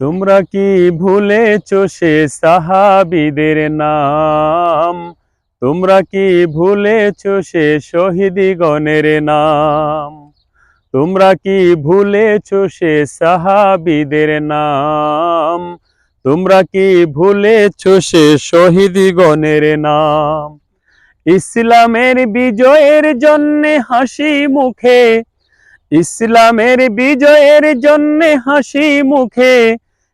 তোমরা কি ভুলেছ সে সাহাবিদের নাম? তোমরা কি ভুলেছ সে শহীদিগণের নাম? তোমরা কি ভুলেছ সে সাহাবিদের নাম? তোমরা কি ভুলেছ সে শহীদিগণের নাম? ইসলামের বিজয়ের জন্যে হাসি মুখে, ইসলামের বিজয়ের জন্যে হাসি মুখে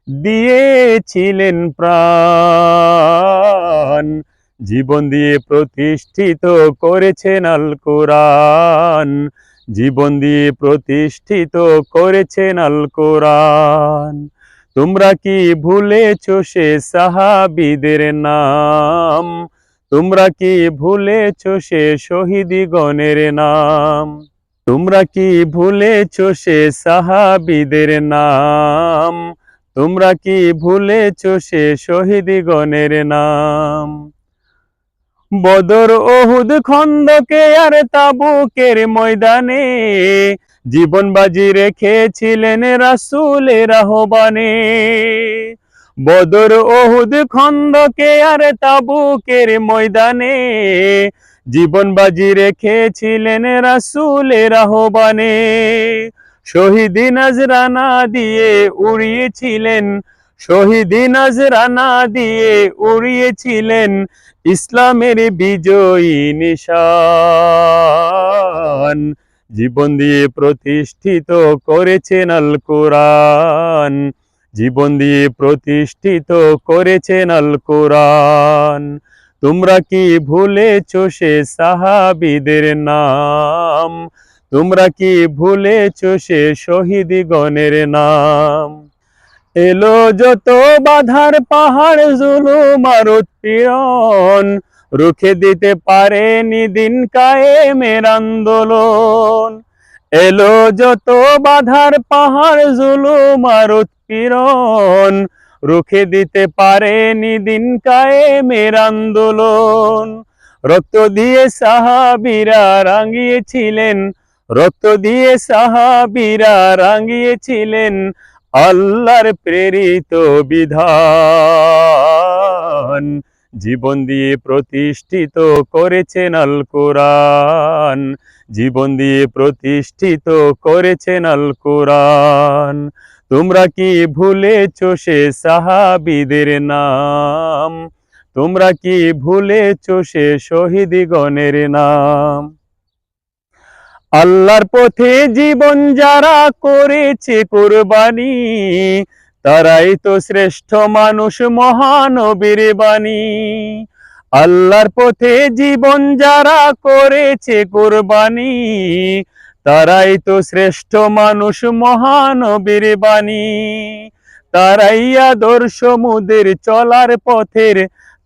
দিয়েছিলেন প্রাণ। জীবন দিয়ে প্রতিষ্ঠিত করেছেন আল কোরআন। জীবন দিয়ে প্রতিষ্ঠিত করেছেন আল কোরআন। তোমরা কি ভুলেছ সে সাহাবিদের নাম? তোমরা কি ভুলেছ সে শহীদিগণের নাম? তোমরা কি ভুলেছ সে সাহাবিদের নাম? তোমরা কি ভুলেছ সে শহীদিগণের নাম? বদর ওহুদ খন্দকে আর তাবুকের ময়দানে জীবন বাজি রেখেছিলেন রাসূলের আহ্বানে। বদর ওহুদ খন্দকে আর তাবুকের ময়দানে জীবন বাজি রেখেছিলেন রাসূলের আহ্বানে। শহীদি নজরানা দিয়ে উড়িয়েছিলেন, শহীদি নজরানা দিয়ে উড়িয়েছিলেন ইসলামের বিজয়ী নিশান। জীবন দিয়ে প্রতিষ্ঠিত করেছেন আল কোরআন। জীবন দিয়ে প্রতিষ্ঠিত করেছেন আল কোরআন। তোমরা কি ভুলেছ সে সাহাবিদের নাম? তোমরা কি ভুলেছ সে শহীদগণের নাম? এলো যত বাধার পাহাড় আর উৎপীড়ন। রুখে দিতে পারেনি দিন কায়েমের আন্দোলন। এলো যত বাধার পাহাড় আর উৎপীড়ন। রুখে দিতে পারেনি দিন কায়েমের আন্দোলন। রক্ত দিয়ে সাহাবিরা রাঙিয়েছিলেন রক্ত দিয়ে সাহাবিরা রাঙিয়েছিলেন আল্লাহর প্রেরিত বিধান। জীবন দিয়ে প্রতিষ্ঠিত করেছেন আল কোরআন। জীবন দিয়ে প্রতিষ্ঠিত করেছেন আল কোরআন। তোমরা কি ভুলেছ সে সাহাবিদের নাম? তোমরা কি ভুলেছ সে শহীদগণের নাম? আল্লাহর পথে জীবন যারা করেছে কোরবানি, তারাই তো শ্রেষ্ঠ মানুষ মহানবীর বাণী। আল্লাহর পথে জীবন যারা করেছে কোরবানি, তারাই তো শ্রেষ্ঠ মানুষ মহানবীর বাণী। তারাই আদর্শ মুদের চলার পথের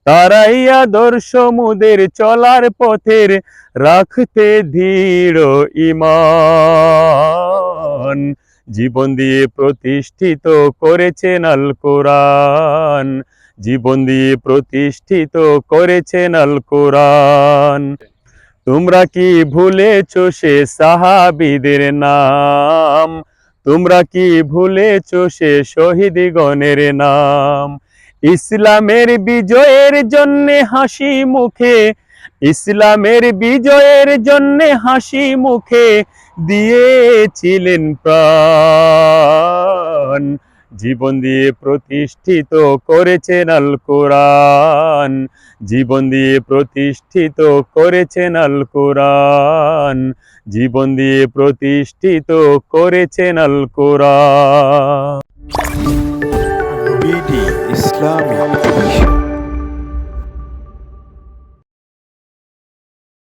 তারাই আদর্শ মুদের চলার পথের, রাখতে দৃঢ় ইমান। জীবন দিয়ে প্রতিষ্ঠিত করেছেন আল কোরআন। জীবন দিয়ে প্রতিষ্ঠিত করেছেন আল কোরআন। তোমরা কি ভুলেছ সে সাহাবিদের নাম? তোমরা কি ভুলেছ সে শহীদগণের নাম? ইসলামের বিজয়ের জন্যে হাসি মুখে, ইসলামের বিজয়ের জন্যে হাসি মুখে দিয়েছিলেন প্রাণ। জীবন দিয়ে প্রতিষ্ঠিত করেছেন আল কোরআন। জীবন দিয়ে প্রতিষ্ঠিত করেছেন আল কোরআন। জীবন দিয়ে প্রতিষ্ঠিত করেছেন আল কোরআন।